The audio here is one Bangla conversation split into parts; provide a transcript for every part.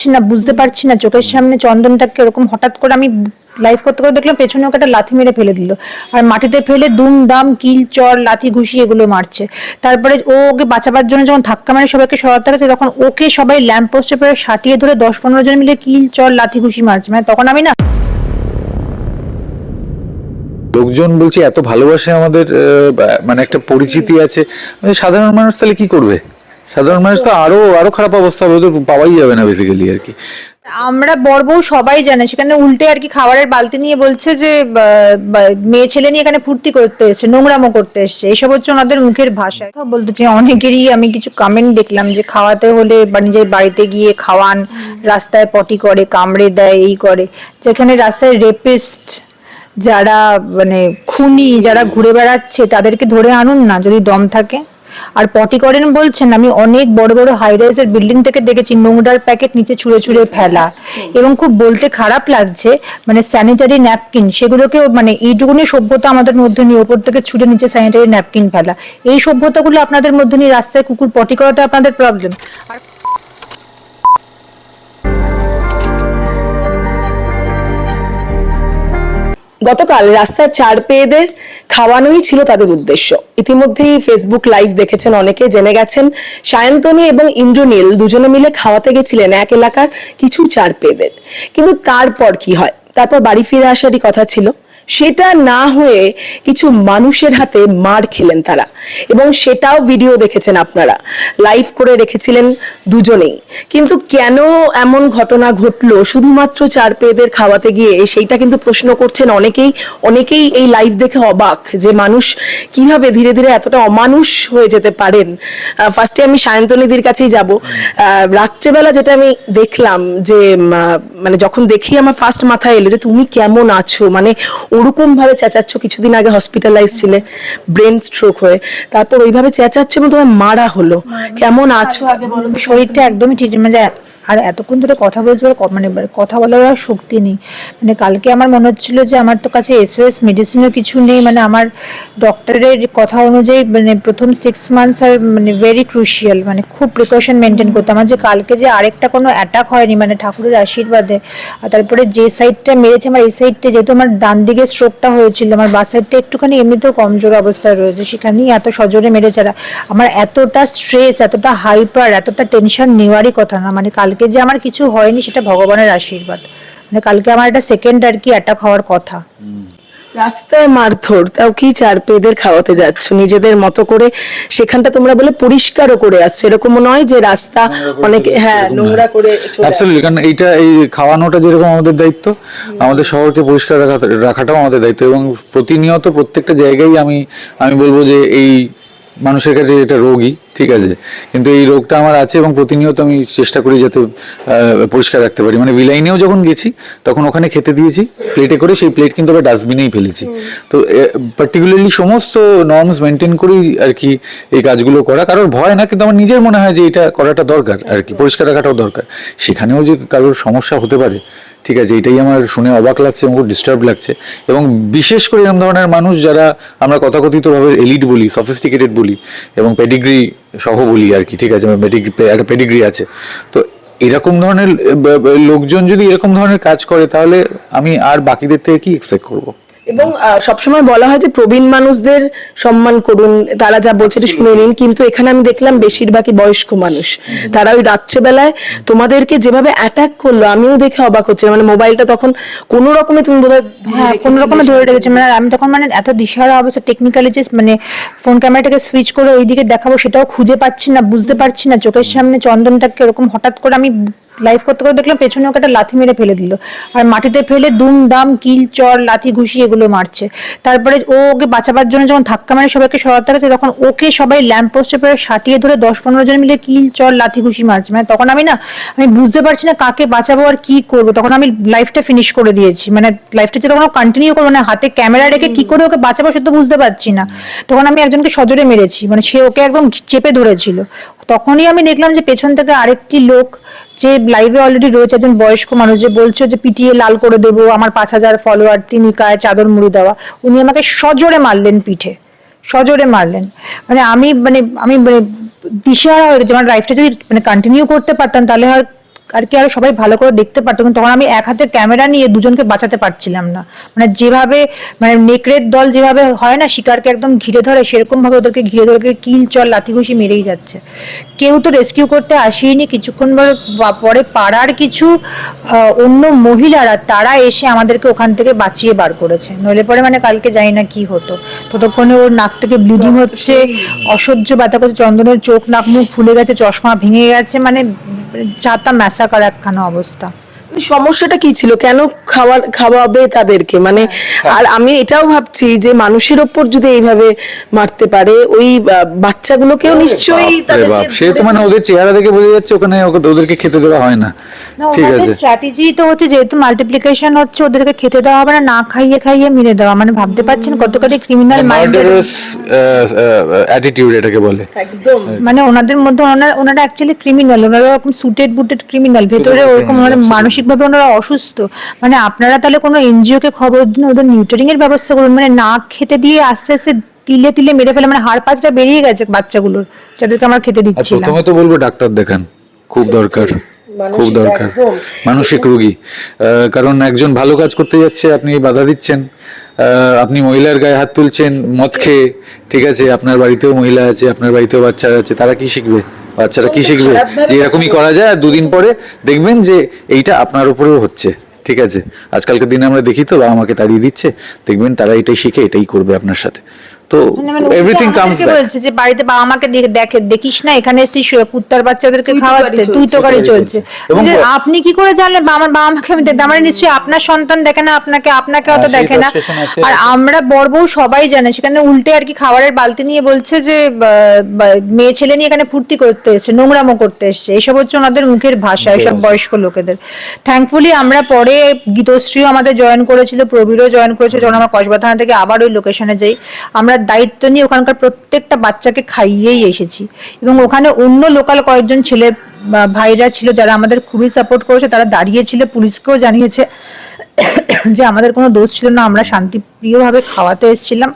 পারছি না, বুঝতে পারছি না, চোখের সামনে চন্দনটাকে এরকম হঠাৎ করে আমি লাইভ করতে করতে দেখলাম পেছনে ওকে একটা লাথি মেরে ফেলে দিল। আর মাটিতে ফেলে দুম দাম কিল, চর, লাথি, ঘুষি এগুলো মারছে। তারপরে ও ওকে বাঁচাবার জন্য যখন ধাক্কা মারে সবাইকে সরাতে গেছে তখন ওকে সবাই ল্যাম্প পোস্টে পরে সাটিয়ে ধরে দশ পনেরো জন মিলে কিল, চর, লাথি, ঘুষি মারছে। মানে তখন আমি না লোকজন বলছে, এত ভালোবাসে আমাদের মানে একটা পরিচিতি আছে। মানে সাধারণ মানুষ তাহলে কি করবে? সাধারণ মানুষ তো আরও আরও খারাপ অবস্থা হবে, ওদের পাওয়াই যাবে না বেসিক্যালি আর কি। আমরা বড় বউ সবাই জানে, সেখানে উল্টে আর কি খাবারের বালতি নিয়ে বলছে যে মেয়ে ছেলে নিয়ে এখানে ফুর্তি করতে এসছে, নোংরামো করতে এসছে, এসব হচ্ছে ওনাদের মুখের ভাষা। কথা বলতে চাই, অনেকেরই আমি কিছু কমেন্ট দেখলাম যে খাওয়াতে হলে বা নিজের বাড়িতে গিয়ে খাওয়ান, রাস্তায় পটি করে, কামড়ে দেয়, এই করে। যেখানে রাস্তায় রেপিস্ট যারা মানে খুনি যারা ঘুরে বেড়াচ্ছে, তাদেরকে ধরে আনুন না, যদি দম থাকে। আর পটি করেন বলছেন, আমি অনেক বড় বড় হাই রাইজের বিল্ডিং থেকে দেখেছি, নোংরার প্যাকেট নিচে ছুঁড়ে ছুঁড়ে ফেলা। এবং খুব বলতে খারাপ লাগছে মানে স্যানিটারি ন্যাপকিন সেগুলোকেও মানে এইটুকুনি সভ্যতা আমাদের মধ্যে নিয়ে, ওপর থেকে ছুঁড়ে নিচে স্যানিটারি ন্যাপকিন ফেলা। এই সভ্যতাগুলো আপনাদের মধ্যে নিয়ে রাস্তায় কুকুর পটি করাটা আপনাদের প্রবলেম আর গতকাল রাস্তার চার পেয়েদের খাওয়ানোই ছিল তাদের উদ্দেশ্য। ইতিমধ্যেই ফেসবুক লাইভ দেখেছেন অনেকে, জেনে গেছেন সায়ন্তনী এবং ইন্দ্রনীল দুজনে মিলে খাওয়াতে গেছিলেন এক এলাকার কিছু চার পেয়েদের। কিন্তু তারপর কি হয়? তারপর বাড়ি ফিরে আসারই কথা ছিল। সেটা না হয়ে কিছু মানুষের হাতে মার খেলেন তারা। এবং সেটাও ভিডিও দেখেছেন আপনারা। লাইভ করে রেখেছিলেন দুজনেই। কিন্তু কেন এমন ঘটনা ঘটলো? শুধুমাত্র চার পেয়েদের খাওয়াতে গিয়ে সেইটা কিন্তু প্রশ্ন করছেন অনেকেই। অনেকেই এই লাইভ দেখে অবাক যে মানুষ কীভাবে ধীরে ধীরে এতটা অমানুষ হয়ে যেতে পারেন। ফার্স্টে আমি সায়ন্তনীদির কাছেই যাব। রাত্রেবেলা যেটা আমি দেখলাম যে মানে যখন দেখি আমার ফার্স্ট মাথায় এলো যে তুমি কেমন আছো? মানে ওরকম ভাবে চেঁচাচ্ছ কিছুদিন আগে হসপিটালাইজ ছিলে ব্রেন স্ট্রোক হয়ে তারপর ওইভাবে চেঁচাচ্ছ এবং তোমার মারা হলো। কেমন আছো? আগে বলো শরীরটা একদমই ঠিক। মানে আর এতক্ষণ ধরে কথা বলছি বলে মানে কথা বলার আর শক্তি নেই। মানে কালকে আমার মনে হচ্ছিল যে আমার তো কাছে এসওএস মেডিসিনও কিছু নেই মানে আমার ডক্টরের কথা অনুযায়ী মানে প্রথম সিক্স মান্থস আর মানে ভেরি ক্রুশিয়াল মানে খুব প্রিকশন মেনটেন করতে। আমার যে কালকে যে আরেকটা কোনো অ্যাটাক হয়নি মানে ঠাকুরের আশীর্বাদে আর তারপরে যে সাইডটা মেরেছে আমার এই সাইডটা যেহেতু আমার ডান দিকে স্ট্রোকটা হয়েছিল আমার বাঁ সাইডটা একটুখানি এমনিতেও কমজোর অবস্থায় রয়েছে সেখানেই এত সজোরে মেরেছে। আমার এতটা স্ট্রেস এতটা হাইপার এতটা টেনশন নেওয়ারই কথা না। মানে কালকে যে আমার কিছু হয়নি সেটা ভগবানের আশীর্বাদ। মানে কালকে আমার একটা সেকেন্ড আর কি অ্যাটাক হওয়ার কথা। রাস্তায় মারধর তাও কি চার পেয়েদের খাওয়াতে যাচ্ছ? নিজেদের মতো করে সেখানটা তোমরা বলে পরিষ্কারও করে আসছো। এরকম নয় যে রাস্তা অনেক হ্যাঁ নোংরা করে চলে অ্যাবসলিউটলি কারণ এইটা এই খাওয়ানোটা যেরকম আমাদের দায়িত্ব আমাদের শহরকে পরিষ্কার রাখা রাখাটাও আমাদের দায়িত্ব এবং প্রতিনিয়ত প্রত্যেকটা জায়গায় আমি আমি বলব যে এই মানুষের কাছে এটা রোগই ঠিক আছে? কিন্তু এই রোগটা আমার আছে এবং প্রতিনিয়ত আমি চেষ্টা করি যাতে পরিষ্কার রাখতে পারি। মানে ভিলাইনেও যখন গেছি তখন ওখানে খেতে দিয়েছি প্লেটে করে সেই প্লেট কিন্তু আবার ডাস্টবিনেই ফেলেছি। তো পার্টিকুলারলি সমস্ত নর্মস মেনটেন করেই আর কি এই কাজগুলো করা। কারোর ভয় না কিন্তু আমার নিজের মনে হয় যে এটা করাটা দরকার আর কি পরিষ্কার রাখাটাও দরকার। সেখানেও যে কারোর সমস্যা হতে পারে ঠিক আছে, এটাই আমার শুনে অবাক লাগছে এবং খুব ডিস্টার্ব লাগছে। এবং বিশেষ করে এরকম ধরনের মানুষ যারা আমরা কথাকথিতভাবে এলিট বলি সফিস্টিকেটেড বলি এবং পেডিগ্রি সহ বলি আর কি, ঠিক আছে একটা পেডিগ্রি আছে। তো এরকম ধরনের লোকজন যদি এরকম ধরনের কাজ করে, তাহলে আমি আর বাকিদের থেকে কি এক্সপেক্ট করব? এবং সবসময় বলা হয় যে প্রবীণ মানুষদের সম্মান করুন। তারা যা বলছে এটা শুনে নিন কিন্তু এখানে আমি দেখলাম বেশিরভাগই বয়স্ক মানুষ। তারা ওই রাত্রেবেলায় তোমাদেরকে যেভাবে অ্যাটাক করল আমিও দেখে অবাক হচ্ছে। মানে মোবাইলটা তখন কোনো রকমে তুমি বোধহয় হ্যাঁ কোন রকমে ধরে রেখেছে। মানে আমি তখন মানে এত দিশাহারা অবস্থা টেকনিক্যালি যে মানে ফোন ক্যামেরাটাকে সুইচ করে ওইদিকে দেখাবো সেটাও খুঁজে পাচ্ছি না বুঝতে পারছি না। চোখের সামনে চন্দনটাকে এরকম হঠাৎ করে আমি লাইভ করতে করতে দেখলাম পেছনে ওকে একটা লাথি মেরে ফেলে দিল। আর মাটিতে ফেলে দুম দাম কিল, চর, লাথি, ঘুষি এগুলো মারছে। তারপরে ও ওকে বাঁচাবার জন্য যখন ধাক্কা মারে সবাইকে সরাতে গেছে তখন ওকে সবাই ল্যাম্প পোস্টে পরে সাটিয়ে ধরে দশ পনেরো জন মিলে কিল, চর, লাথি, ঘুষি মারছে। মানে তখন আমি না, আমি বুঝতে পারছি না কাকে বাঁচাবো আর কি করব। তখন আমি লাইফটা ফিনিশ করে দিয়েছি। মানে লাইফটা যে তখন কন্টিনিউ করব না, হাতে ক্যামেরা রেখে কি করে ওকে বাঁচাবো সে তো বুঝতে পারছি না। তখন আমি একজনকে সজোরে মেরেছি। মানে সে ওকে একদম চেপে ধরেছিল। তখনই আমি দেখলাম যে পেছন থেকে আরেকটি লোক যে লাইভে অলরেডি রয়েছে, একজন বয়স্ক মানুষ, যে বলছে যে, পিটিয়ে লাল করে দেবো, আমার পাঁচ হাজার ফলোয়ার তিনি কায় চাদর মুড়ি দেওয়া। উনি আমাকে সজোরে মারলেন পিঠে, সজোরে মারলেন। মানে আমি মানে আমি মানে দিশাহারা হয়ে গেছি, আমার লাইফটা যদি মানে কন্টিনিউ করতে পারতাম, তাহলে আর আর কি আরও সবাই ভালো করে দেখতে পারতো কিন্তু তখন আমি এক হাতে ক্যামেরা নিয়ে দুজনকে বাঁচাতে পারছিলাম না। মানে যেভাবে মানে নেকড়ের দল যেভাবে হয় না শিকারকে একদম ঘিরে ধরে সেরকম ভাবে ওদেরকে ঘিরে ধরে কিল চল লাথি ঘুষি মেরেই যাচ্ছে। কেউ তো রেস্কিউ করতে আসেনি কিছুক্ষণ পর- পরে পাড়ার কিছু অন্য মহিলারা তারা এসে আমাদেরকে ওখান থেকে বাঁচিয়ে বার করেছে। নইলে পরে মানে কালকে জানি না কি হতো। ততক্ষণে ওর নাক থেকে ব্লিডিং হচ্ছে অসহ্য ব্যথা করছে চন্দনের চোখ নাক মুখ ফুলে গেছে চশমা ভেঙে গেছে মানে চাতা ম্যাসাকার একখানা অবস্থা। সমস্যাটা কি ছিল? কেন খাওয়ার খাওয়াবে তাদেরকে? মানে আর আমি এটাও ভাবছি যে মানুষের ওপর যদি এইভাবে মারতে পারে ওই বাচ্চাগুলোকেও নিশ্চয়ই সে তো মানে ওদের চেহারা দেখে বোঝা যাচ্ছে ওখানে ওদেরকে খেতে দেওয়া হয় না। ঠিক আছে। স্ট্র্যাটেজি তো হচ্ছে যেহেতু মাল্টিপ্লিকেশন হচ্ছে ওদেরকে খেতে দেওয়া হবে না না খাইয়ে খাইয়ে মেরে দেওয়া। মানে ভাবতে পারছেন কতখানি ক্রিমিনাল মাইন্ডেড অ্যাটিটিউড এটাকে বলে। একদম। মানে ওনাদের মধ্যে ওনারা ওনারা অ্যাকচুয়ালি ক্রিমিনাল ওনারা ওরকম সুটেড বুটেড ক্রিমিনাল ভেতরে ওরকম ওনারা মানসিকভাবে ওনারা অসুস্থ মানে আপনারা তাহলে কোনো এনজিও কে খবর দিন ওদের নিউটারিং এর ব্যবস্থা করুন মানে না খেতে দিয়ে আস্তে আস্তে তিলে তিলে মেরে ফেলে মানে হাড় পাঁচটা বেরিয়ে গেছে বাচ্চাগুলোর যাদেরকে আমরা খেতে দিচ্ছিলাম। প্রথমে তো বলব ডাক্তার দেখান খুব দরকার খুব দরকার মানসিক রোগী। আহ, কারণ একজন ভালো কাজ করতে যাচ্ছে আপনি বাধা দিচ্ছেন আহ, আপনি মহিলার গায়ে হাত তুলছেন মদ খেয়ে ঠিক আছে আপনার বাড়িতেও মহিলা আছে আপনার বাড়িতেও বাচ্চা আছে তারা কি শিখবে? বাচ্চারা কি শিখবে যে এরকমই করা যায় আর দুদিন পরে দেখবেন যে এইটা আপনার উপরেও হচ্ছে ঠিক আছে? আজকালকার দিনে আমরা দেখি তো বাবা আমাকে তাড়িয়ে দিচ্ছে দেখবেন তারা এটাই শিখে এটাই করবে আপনার সাথে। তো এভরিথিং উল্টে কামস আমাদেরকে বলছে যে বাড়িতে বাবা মাকে দেখে দেখে দেখিস না এখানে এসেছিস কুত্তার বাচ্চাদেরকে তুই খাওয়াতে তুই তো গাড়ি চলছে। আপনি কি করে জানলেন? আমার বাবা মাকে আমি দেখতাম মানে নিশ্চয়ই আপনার সন্তান দেখে না আপনাকে আপনাকে অত হ্যাঁ, দেখে না। আর আমরা বড় বউ সবাই জানে সেখানে উল্টে আর কি খাবারের বালতি নিয়ে বলছে যে মেয়ে ছেলে নিয়ে এখানে ফুর্তি করতে এসছে নোংরামো করতে এসছে। এসব হচ্ছে ওনাদের মুখের ভাষা এসব বয়স্ক লোকেদের। থ্যাঙ্কফুলি আমরা পরে গীতশ্রীও আমাদের জয়েন করেছিল প্রবীরও জয়েন করেছিল যখন আমরা কসবা থানা থেকে আবার ওই লোকেশনে যাই। আমরা দায়িত্ব নিয়ে ওখানকার প্রত্যেকটা বাচ্চাকে খাইয়েই এসেছি। এবং ওখানে অন্য লোকাল কয়েকজন ছেলে ভাইরা ছিল যারা আমাদের খুবই সাপোর্ট করেছে, তারা দাঁড়িয়েছিল পুলিশকেও জানিয়েছে যে আমাদের কোনো দোষ ছিল না, আমরা শান্তিপ্রিয়ভাবে খাওয়াতে এসেছিলাম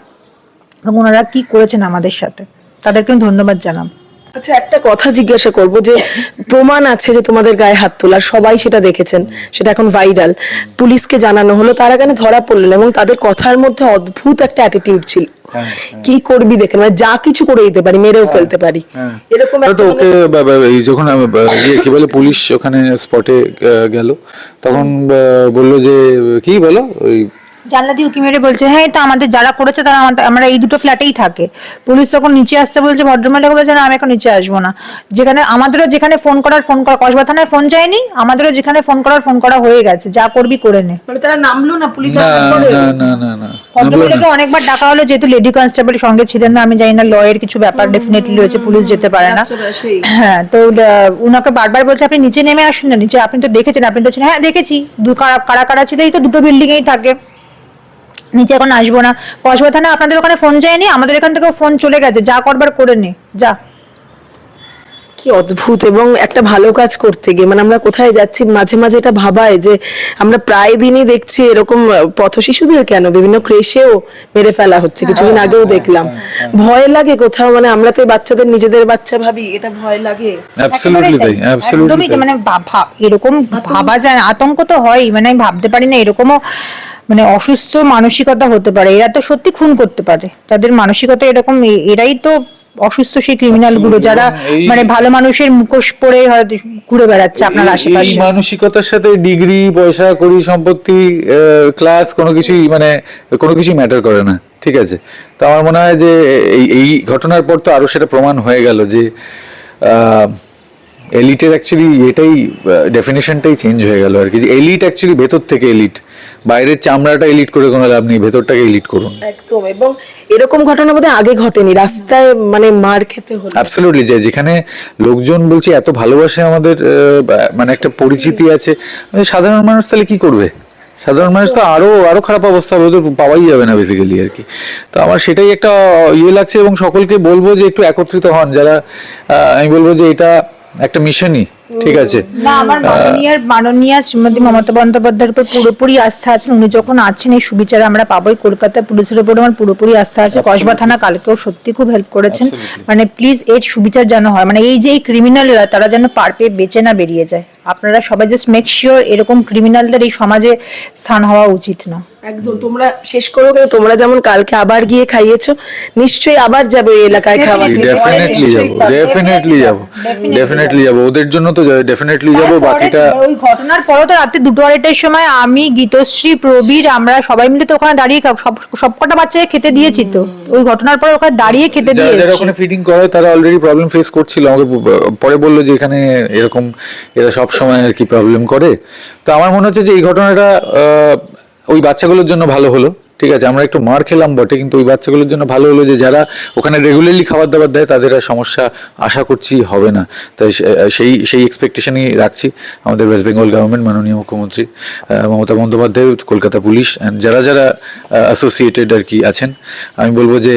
এবং ওনারা কি করেছেন আমাদের সাথে, তাদেরকে আমি ধন্যবাদ জানাব। আচ্ছা একটা কথা জিজ্ঞাসা করব যে প্রমাণ আছে যে তোমাদের গায়ে হাত তোলা সবাই সেটা দেখেছেন, সেটা এখন ভাইরাল পুলিশকে জানানো হলো, তারা কেন ধরা পড়লেন এবং তাদের কথার মধ্যে অদ্ভুত একটা অ্যাটিটিউড ছিল। কি করবি দেখে মানে যা কিছু করে দিতে পারি মেরেও ফেলতে পারি। এরকম তো মানে- ওকে বা- যখন ইয়ে কি বলে পুলিশ ওখানে স্পটে গেল তখন বলল যে কি বলো? ওই জানলা দিয়ে উকি মেরে বলছে হ্যাঁ তো আমাদের যারা করেছে তারা আমাদের- আমরা এই দুটো ফ্ল্যাটেই থাকে। পুলিশ তখন নিচে আসতে বলছে ভদ্রমহিলা বলছে না আমি এখন নিচে আসব না। যেখানে আমাদেরও যেখানে ফোন করার ফোন করা কসবা থানায় ফোন যায়নি আমাদেরও যেখানে ফোন করার ফোন করা হয়ে গেছে যা করবি করে নে। মানে তারা নামলো না পুলিশ না না না না না ভদ্রমহিলাকে অনেকবার ডাকা হলো যেহেতু লেডি কনস্টেবল সঙ্গে ছিলেন না আমি জানি না লয়ের কিছু ব্যাপার ডেফিনেটলি রয়েছে পুলিশ যেতে পারে না। হ্যাঁ তো উনাকে বারবার বলছে আপনি নিচে নেমে আসুন না নিচে আপনি তো দেখেছেন আপনি তো ছিলেন। হ্যাঁ দেখেছি দু কারা কারা কারা ছিল এই তো দুটো বিল্ডিং এই থাকে। নিচে এখন আসব না। কসবা থানা আপনাদের ওখানে ফোন যায়নি? আমাদের এখান থেকে ফোন চলে গেছে। যা করবার করে নে। যা। কি অদ্ভুত এবং একটা ভালো কাজ করতে গিয়ে। মানে আমরা কোথায় যাচ্ছি মাঝে মাঝে এটা ভাবায় যে আমরা প্রায় দিনই দেখছি এরকম পথ শিশুদের কেন? বিভিন্ন ক্রেশেও মেরে ফেলা হচ্ছে। কিছুদিন আগেও দেখলাম। ভয় লাগে কোথাও? মানে আমরা তো এই বাচ্চাদের নিজেদের বাচ্চা ভাবি এটা ভয় লাগে। অ্যাবসলিউটলি তাই অ্যাবসলিউটলি একদমই মানে এরকম ভাবা যায় আতঙ্ক তো হয়ই। মানে আমি ভাবতে পারি না এরকমও মানে অসুস্থ মানসিকতা হতে পারে। এরা তো সত্যি খুন করতে পারে। তাদের মানসিকতা এরকম এরাই তো অসুস্থ সেই ক্রিমিনালগুলো যারা মানে ভালো মানুষের মুখোশ পরে হয়তো ঘুরে বেড়াচ্ছে আপনার আশেপাশে। মানসিকতার সাথে ডিগ্রি পয়সা কড়ি সম্পত্তি ক্লাস কোনো কিছুই মানে কোনো কিছুই ম্যাটার করে না। ঠিক আছে? তো আমার মনে হয় যে এই এই ঘটনার পর তো আরও সেটা প্রমাণ হয়ে গেল যে এলিটের অ্যাকচুয়ালি এটাই ডেফিনেশনটাই চেঞ্জ হয়ে গেল আর কি। যে এলিট অ্যাকচুয়ালি ভেতর থেকে এলিট বাইরের চামড়াটা এলিট করে কোনো লাভ নেই ভেতরটাকে এলিট করুন। একদম এবং এরকম ঘটনা বোধহয় আগে ঘটেনি রাস্তায় মানে মার খেতে হলো। অ্যাবসলিউটলি যে যেখানে লোকজন বলছে এত ভালোবাসে আমাদের মানে একটা পরিচিতি আছে মানে সাধারণ মানুষ তাহলে কি করবে? সাধারণ মানুষ তো আরও আরও খারাপ অবস্থা হবে পাওয়াই যাবে না বেসিক্যালি আর কি। তো আমার সেটাই একটা ইয়ে লাগছে এবং সকলকে বলব যে একটু একত্রিত হন যারা আমি বলব যে এটা একটা মিশনই ঠিক আছে। না আমার মাননীয় মাননীয় শ্রীমতী মমতা বন্দ্যোপাধ্যায়ের উপর পুরোপুরি আস্থা আছে উনি যখন আছেন এই সুবিচার আমরা পাবোই। কলকাতা পুলিশের উপর আমার পুরোপুরি আস্থা আছে। কসবা থানা কালকেও সত্যি খুব হেল্প করেছেন। মানে প্লিজ এর সুবিচার যেন হয়। মানে এই যে এই ক্রিমিনালরা তারা যেন পার পেয়ে বেঁচে না বেরিয়ে যায়। আপনারা সবাই জাস্ট মেক শিওর এরকম ক্রিমিনালদের এই সমাজে স্থান হওয়া উচিত না। একদম তোমরা শেষ করো কিন্তু তোমরা যেমন কালকে আবার গিয়ে খাইয়েছো নিশ্চয়ই আবার যাবে ওই এলাকায় খাওয়া ডেফিনেটলি যাব ডেফিনেটলি যাব ডেফিনেটলি যাব। ওদের জন্য তো ডেফিনেটলি যাব বাকিটা ওই ঘটনার পরও তো রাতে দুটো আড়াইটার সময় আমি গীতশ্রী প্রবীর আমরা সবাই মিলে তো ওখানে দাঁড়িয়ে সব সবকটা বাচ্চাকে খেতে দিয়েছি তো। ওই ঘটনার পর ওখানে দাঁড়িয়ে খেতে যারা যারা ওখানে ফিডিং করে তারা অলরেডি প্রবলেম ফেস করছিল। আমাকে পরে বলল যে এখানে এরকম এরা সব সময় আর কি প্রবলেম করে। তো আমার মনে হচ্ছে যে এই ঘটনাটা ওই বাচ্চাগুলোর জন্য ভালো হলো ঠিক আছে? আমরা একটু মার খেলাম বটে কিন্তু ওই বাচ্চাগুলোর জন্য ভালো হলো যে যারা ওখানে রেগুলারলি খাবার দাবার দেয় তাদের আর সমস্যা আশা করছি হবে না। তাই সেই সেই এক্সপেকটেশনই রাখছি আমাদের ওয়েস্ট বেঙ্গল গভর্নমেন্ট মাননীয় মুখ্যমন্ত্রী মমতা বন্দ্যোপাধ্যায় কলকাতা পুলিশ অ্যান্ড যারা যারা অ্যাসোসিয়েটেড আর কি আছেন আমি বলব যে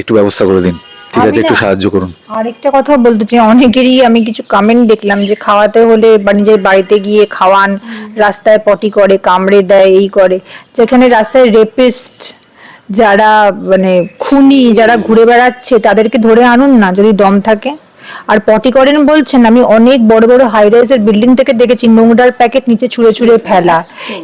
একটু ব্যবস্থা করে দিন। ঠিক আছে? একটু সাহায্য করুন। আরেকটা কথা বলতে চাই অনেকেরই আমি কিছু কমেন্ট দেখলাম যে খাওয়াতে হলে বা নিজের বাড়িতে গিয়ে খাওয়ান রাস্তায় পটি করে কামড়ে দেয় এই করে। যেখানে রাস্তায় রেপিস্ট যারা মানে খুনি যারা ঘুরে বেড়াচ্ছে তাদেরকে ধরে আনুন না যদি দম থাকে। আর পটি করেন বলছেন, আমি অনেক বড় বড় হাই রাইজের বিল্ডিং থেকে দেখেছি, নোংরার প্যাকেট নিচে ছুঁড়ে ছুঁড়ে ফেলা।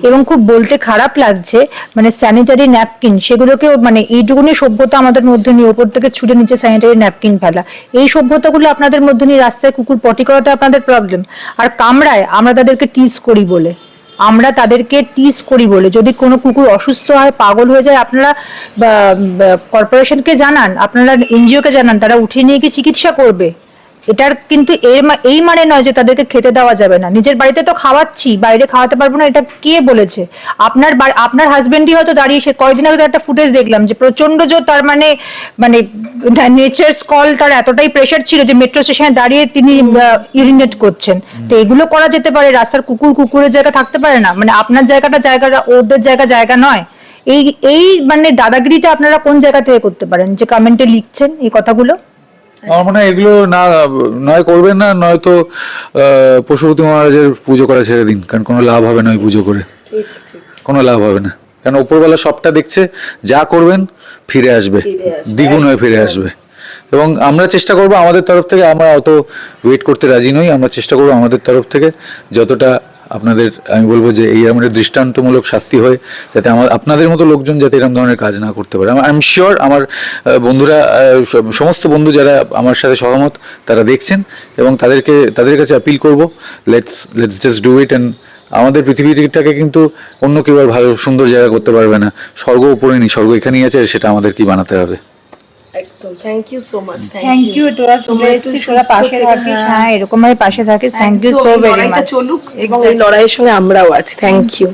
এবং খুব বলতে খারাপ লাগছে মানে স্যানিটারি ন্যাপকিন সেগুলোকেও মানে এইটুকুনি সভ্যতা আমাদের মধ্যে নিয়ে, ওপর থেকে ছুঁড়ে নিচে স্যানিটারি ন্যাপকিন ফেলা। এই সভ্যতাগুলো আপনাদের মধ্যে নিয়ে রাস্তায় কুকুর পটি করাতে আপনাদের প্রবলেম আর কামড়ায় আমরা তাদেরকে টিস করি বলে। আমরা তাদেরকে টিস করি বলে। যদি কোনো কুকুর অসুস্থ হয়, পাগল হয়ে যায়, আপনারা কর্পোরেশনকে জানান, আপনারা এনজিওকে জানান, তারা উঠিয়ে নিয়ে গিয়ে চিকিৎসা করবে। এটার কিন্তু এর এই মানে নয় যে তাদেরকে খেতে দেওয়া যাবে না। নিজের বাড়িতে তো খাওয়াচ্ছি বাইরে খাওয়াতে পারব না এটা কে বলেছে? আপনার আপনার হাজবেন্ডই হয়তো দাঁড়িয়ে সে কয়েকদিন আগে একটা ফুটেজ দেখলাম যে প্রচণ্ড জোর তার মানে মানে নেচার কল তার এতটাই প্রেশার ছিল যে মেট্রো স্টেশনে দাঁড়িয়ে তিনি ইউরিনেট করছেন। তো এগুলো করা যেতে পারে রাস্তার কুকুর কুকুরের জায়গা থাকতে পারে না। মানে আপনার জায়গাটা জায়গাটা ওদের জায়গা জায়গা নয়। এই এই মানে দাদাগিরিটা আপনারা কোন জায়গা থেকে করতে পারেন? যে কমেন্টে লিখছেন এই কথাগুলো? আমার মনে হয় এগুলো না নয় করবেন না নয়তো পশুপতি মহারাজের পুজো করা ছেড়ে দিন কারণ কোনো লাভ হবে না ওই পুজো করে। কোনো লাভ হবে না। কারণ উপরবেলা সবটা দেখছে যা করবেন ফিরে আসবে দ্বিগুণ হয়ে ফিরে আসবে। এবং আমরা চেষ্টা করব আমাদের তরফ থেকে আমরা অত ওয়েট করতে রাজি নই আমরা চেষ্টা করব আমাদের তরফ থেকে যতটা আপনাদের, আমি বলব যে এই আমাদের দৃষ্টান্তমূলক শাস্তি হয়, যাতে আমার, আপনাদের মতো লোকজন যাতে এরকম ধরনের কাজ না করতে পারে। আই এম শিওর আমার বন্ধুরা সমস্ত বন্ধু যারা আমার সাথে সহমত, তারা দেখছেন এবং তাদেরকে, তাদের কাছে অ্যাপিল করব। Let's let's just do it and আমাদের পৃথিবীটাকে কিন্তু অন্য কেউ আর ভালো, সুন্দর জায়গা করতে পারবে না। স্বর্গ উপরে নেই, স্বর্গ এখানেই আছে, সেটা আমাদের কি বানাতে হবে? একদম thank you so much thank you তোরা চলে এসেছিস তোরা পাশে থাকিস হ্যাঁ। এরকম ভাবে পাশে থাকিস। Thank you so very much চলুক এবং এই লড়াইয়ের সঙ্গে আমরাও আছি। Thank you